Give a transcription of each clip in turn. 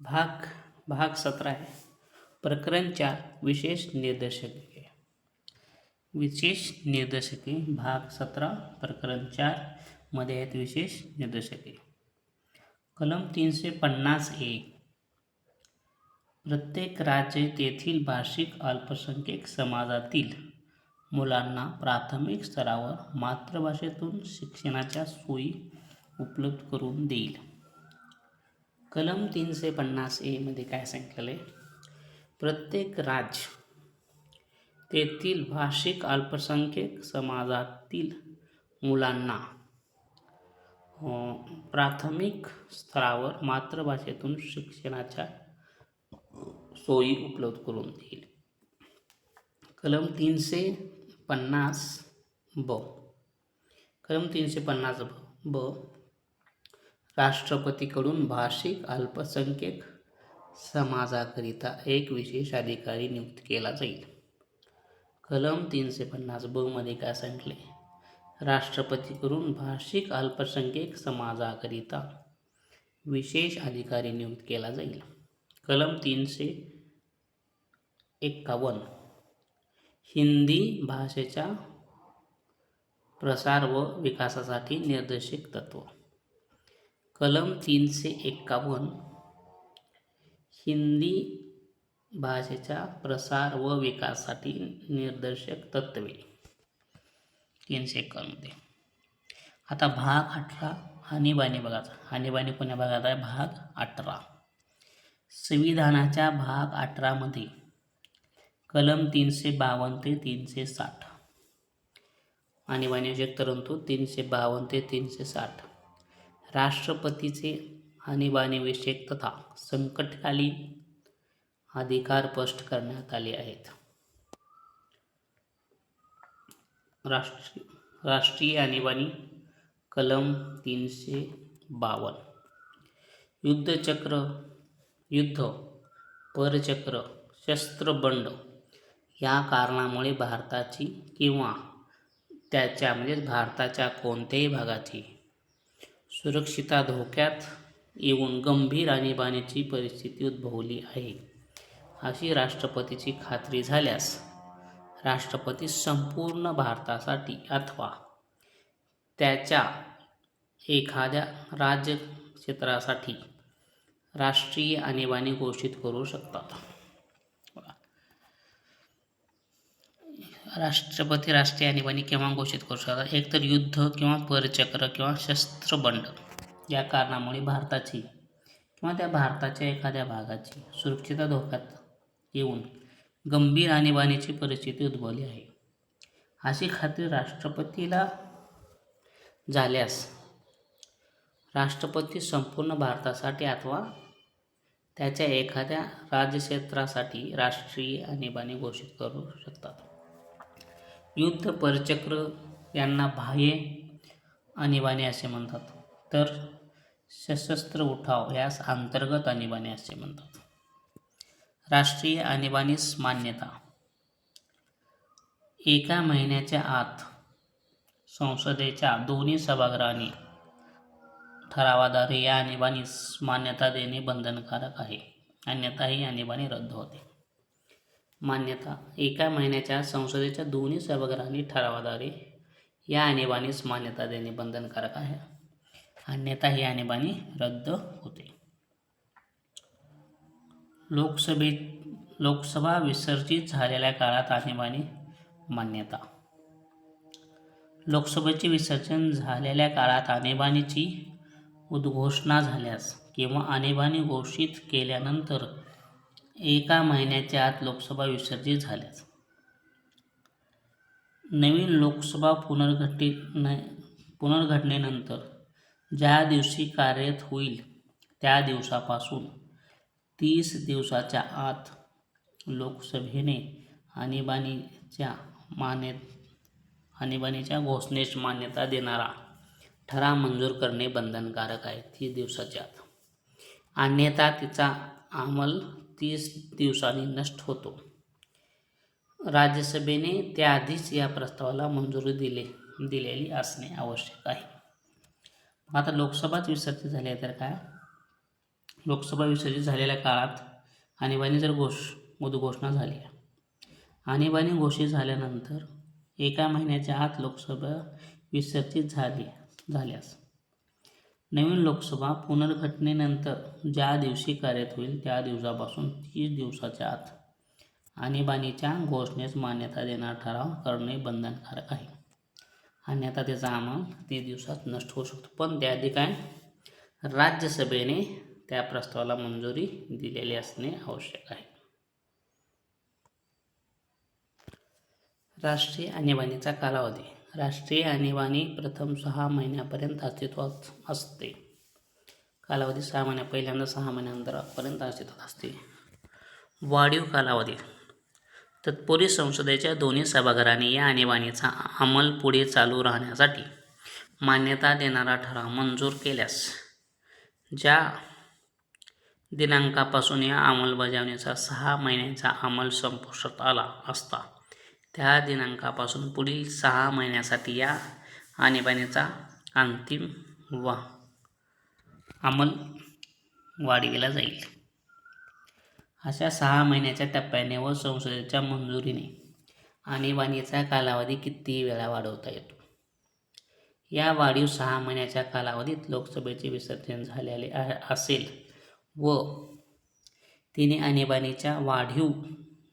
भाग भाग सतरा आहे. प्रकरण चार विशेष निर्देशके. विशेष निर्देशके भाग सतरा प्रकरण चारमध्ये आहेत विशेष निर्देशके. कलम तीनशे पन्नास ए प्रत्येक राज्य तेथील भाषिक अल्पसंख्यक समाजातील मुलांना प्राथमिक स्तरावर मातृभाषेतून शिक्षणाच्या सोयी उपलब्ध करून देईल. कलम तीनशे पन्नास एमध्ये काय सांगितलं आहे? प्रत्येक राज्य तेथील भाषिक अल्पसंख्यक समाजातील मुलांना प्राथमिक स्तरावर मातृभाषेतून शिक्षणाच्या सोयी उपलब्ध करून देईल. कलम तीनशे पन्नास ब. कलम तीनशे पन्नास ब ब. राष्ट्रपतीकडून भाषिक अल्पसंख्यक समाजाकरिता एक विशेष अधिकारी नियुक्त केला जाईल. कलम तीनशे पन्नास बमध्ये काय सांगले? राष्ट्रपतीकडून भाषिक अल्पसंख्यक समाजाकरिता विशेष अधिकारी नियुक्त केला जाईल. कलम तीनशे एक्कावन्न. हिंदी भाषेच्या प्रसार व विकासासाठी निर्देशक तत्व. कलम तीनशे एक्कावन्न हिंदी भाषेच्या प्रसार व विकासासाठी निर्देशक तत्वे तीनशे एक्कावन्नमध्ये आता भाग अठरा आणीबाणी बघायचा आणीबाणी कोण्या भागात आहे? भाग अठरा. संविधानाच्या भाग अठरामध्ये कलम तीनशे बावन्न ते तीनशे साठ. आणीबाणी एक तरंतु तीनशे बावन्न ते तीनशे साठ. राष्ट्रपतीचे आणीबाणीविषयक तथा संकटकालीन अधिकार स्पष्ट करण्यात आले आहेत. राष्ट्रीय राष्ट्रीय आणीबाणी कलम तीनशे बावन्न युद्धचक्र युद्ध परचक्र शस्त्रबंड या कारणामुळे भारताची किंवा त्याच्या म्हणजेच भारताच्या कोणत्याही भागाची सुरक्षिता धोक्यात येऊन गंभीर आणीबाणीची परिस्थिती उद्भवली आहे. अशी राष्ट्रपतीची खात्री झाल्यास राष्ट्रपती संपूर्ण भारतासाठी अथवा त्याच्या एखाद्या राज्य क्षेत्रासाठी राष्ट्रीय आणीबाणी घोषित करू शकतात. राष्ट्रपती राष्ट्रीय आणीबाणी केव्हा घोषित करू शकतात एकतर युद्ध किंवा परचक्र किंवा शस्त्रबंड या कारणामुळे भारताची किंवा त्या भारताच्या एखाद्या भागाची सुरक्षितता धोक्यात येऊन गंभीर आणीबाणीची परिस्थिती उद्भवली आहे. अशी खात्री राष्ट्रपतीला झाल्यास राष्ट्रपती संपूर्ण भारतासाठी अथवा त्याच्या एखाद्या राज्यक्षेत्रासाठी राष्ट्रीय आणीबाणी घोषित करू शकतात. युद्ध परचक्र यांना बाह्य आणीबाणी असे म्हणतात. तर सशस्त्र उठाव यास अंतर्गत आणीबाणी असे म्हणतात. राष्ट्रीय आणीबाणीस मान्यता. एका महिन्याच्या आत संसदेच्या दोन्ही सभागृहांनी ठरावाद्वारे या आणीबाणीस मान्यता देणे बंधनकारक आहे. अन्यथा ही आणीबाणी रद्द होते. मान्यता. एका महिन्याच्या संसदेच्या दोन्ही सभागृहांनी ठरावाद्वारे या आणीबाणीस मान्यता देणे बंधनकारक आहे. अन्यथा ही आणीबाणी रद्द होते. लोकसभे लोकसभा विसर्जित झालेल्या काळात आणीबाणी मान्यता. लोकसभेचे विसर्जन झालेल्या काळात आणीबाणीची उद्घोषणा झाल्यास किंवा आणीबाणी घोषित केल्यानंतर एका महिन्याच्या आत लोकसभा विसर्जित झाल्याच. नवीन लोकसभा पुनर्घटित पुनर्घटनेनंतर ज्या दिवशी कार्यरत होईल त्या दिवसापासून तीस दिवसाच्या आत लोकसभेने आणीबाणीच्या मान्य आणीबाणीच्या घोषणेस मान्यता देणारा ठराव मंजूर करणे बंधनकारक आहे. तीस दिवसाच्या आत. अन्यथा तिचा अंमल तीस दिवसांनी नष्ट होतो. राज्यसभेने त्याआधीच या प्रस्तावाला मंजुरी दिले दिलेली असणे आवश्यक आहे. आता लोकसभाच विसर्जित झाली आहे तर काय? लोकसभा विसर्जित झालेल्या काळात आणीबाणी जर घोष उद्घोषणा झाली. आणीबाणी घोषित झाल्यानंतर एका महिन्याच्या आत लोकसभा विसर्जित झाली झाल्यास नवीन लोकसभा पुनर्घटनेनंतर ज्या दिवशी कार्यरत होईल त्या दिवसापासून तीस दिवसाच्या आत. आणीबाणीच्या घोषणेस मान्यता देणारा ठराव करणे बंधनकारक आहे. अन्यथा त्याचा अमल तीस दिवसात नष्ट होऊ शकतो. पण त्याआधी काय? राज्यसभेने त्या प्रस्तावाला मंजुरी दिलेली असणे आवश्यक आहे. राष्ट्रीय आणीबाणीचा कालावधी. राष्ट्रीय आणीबाणी प्रथम सहा महिन्यापर्यंत अस्तित्वात असते. कालावधी सहा महिन्या पहिल्यांदा सहा महिन्यानंतरपर्यंत अस्तित्वात असते. वाढीव कालावधी. तत्पूर्वी संसदेच्या दोन्ही सभागृहांनी या आणीबाणीचा अंमल पुढे चालू राहण्यासाठी मान्यता देणारा ठराव मंजूर केल्यास ज्या दिनांकापासून या अंमलबजावणीचा सहा महिन्यांचा अंमल संपुष्टात आला असता त्या दिनांकापासून पुढील सहा महिन्यासाठी या आणीबाणीचा अंतिम वा अंमल वाढविला जाईल. अशा सहा महिन्याच्या टप्प्याने व संसदेच्या मंजुरीने आणीबाणीचा कालावधी कितीही वेळा वाढवता येतो? या वाढीव सहा महिन्याच्या कालावधीत लोकसभेचे विसर्जन झालेले असेल व तिने आणीबाणीच्या वाढीव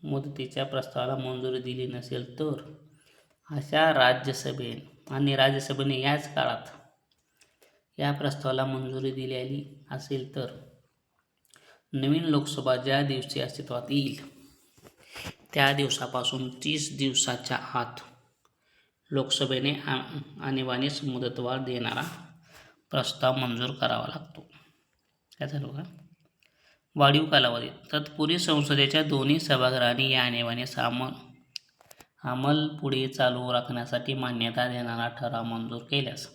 मुदतीच्या प्रस्तावाला मंजुरी दिली नसेल तर? अशा राज्यसभे आणि राज्यसभेने याच काळात या प्रस्तावाला मंजुरी दिलेली असेल तर नवीन लोकसभा ज्या दिवशी अस्तित्वात येईल त्या दिवसापासून तीस दिवसाच्या आत लोकसभेने आ- आणीबाणीस मुदतवाढ देणारा प्रस्ताव मंजूर करावा लागतो. काय झालं का वाढीव कालावधीत तत्पूर्वी संसदेच्या दोन्ही सभागृहांनी या नियमाने अंमल अंमल पुढे चालू राखण्यासाठी मान्यता देणारा ठराव मंजूर केल्यास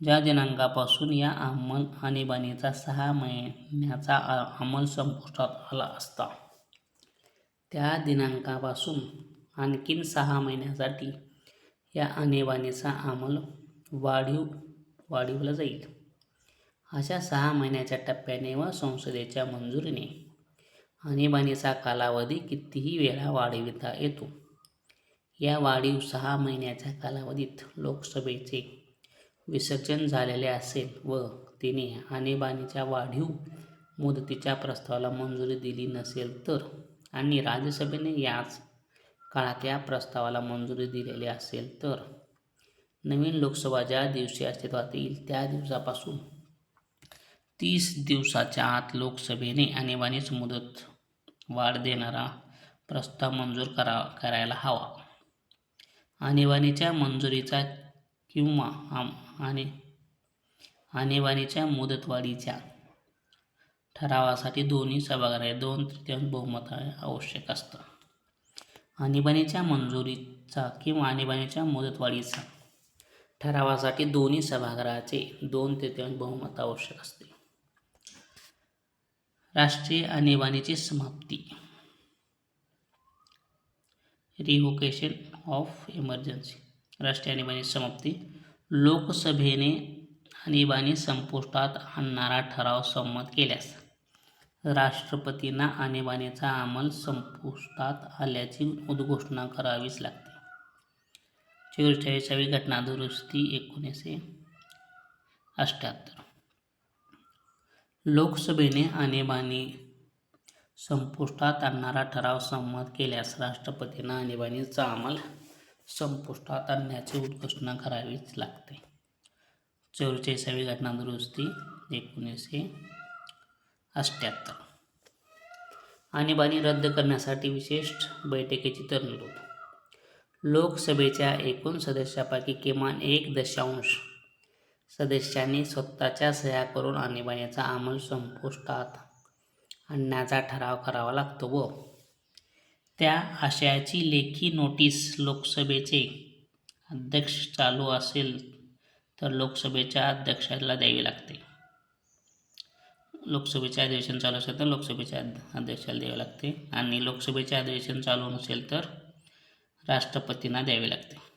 ज्या दिनांकापासून या अंमल आणीबाणीचा सहा महिन्याचा अंमल संपुष्टात आला असता त्या दिनांकापासून आणखीन सहा महिन्यासाठी या आणीबाणीचा अंमल वाढीव वाढीवला जाईल. अशा सहा महिन्याच्या टप्प्याने व संसदेच्या मंजुरीने. आणीबाणीचा कालावधी कितीही वेळा वाढविता येतो. या वाढीव सहा महिन्याच्या कालावधीत लोकसभेचे विसर्जन झालेले असेल व तिने आणीबाणीच्या वाढीव मुदतीच्या प्रस्तावाला मंजुरी दिली नसेल तर आणि राज्यसभेने याच काळात या प्रस्तावाला मंजुरी दिलेली असेल तर नवीन लोकसभा ज्या दिवशी अस्तित्वात येईल त्या दिवसापासून तीस दिवसाच्या आत लोकसभेने आणीबाणीच मुदत वाढ देणारा प्रस्ताव मंजूर करा करायला हवा. आणीबाणीच्या मंजुरीचा किंवा आम- आणि आणीबाणीच्या मुदतवाढीच्या ठरावासाठी दोन्ही सभागृहे दोन तृतीयांश बहुमत आवश्यक असतं. आणीबाणीच्या मंजुरीचा किंवा आणीबाणीच्या मुदतवाढीचा ठरावासाठी दोन्ही सभागृहाचे दोन तृतीयांश बहुमत आवश्यक असते. राष्ट्रीय आणीबाणीची समाप्ती. रिव्होकेशन ऑफ इमर्जन्सी राष्ट्रीय आणीबाणी समाप्ती. लोकसभेने आणीबाणी संपुष्टात आणणारा ठराव संमत केल्यास राष्ट्रपतींना आणीबाणीचा अंमल संपुष्टात आल्याची उद्घोषणा करावीच लागते. चोवीस चाळीसावी घटना दुरुस्ती एकोणीसशे अठ्ठ्याहत्तर. लोकसभेने आणीबाणी संपुष्टात आणणारा ठराव संमत केल्यास राष्ट्रपतींना आणीबाणीचा अंमल संपुष्टात आणण्याची उद्घोषणा करावीच लागते. चौवेचाळीसावी घटना दुरुस्ती एकोणीसशे अठ्ठ्याहत्तर. आणीबाणी रद्द करण्यासाठी विशेष बैठकीची तरतूद. लोकसभेच्या एकूण सदस्यापैकी किमान एक दशांश सदस्यांनी स्वतःच्या सह्या करून आणीबाणीचा अंमल संपुष्टात आणण्याचा ठराव करावा लागतो व त्या आशयाची लेखी नोटीस लोकसभेचे अध्यक्ष चालू असेल तर लोकसभेच्या अध्यक्षाला द्यावी लागते. लोकसभेचे अधिवेशन चालू असेल तर लोकसभेच्या अध्यक्षाला द्यावे लागते आणि लोकसभेचे अधिवेशन चालू नसेल तर राष्ट्रपतींना द्यावे लागते.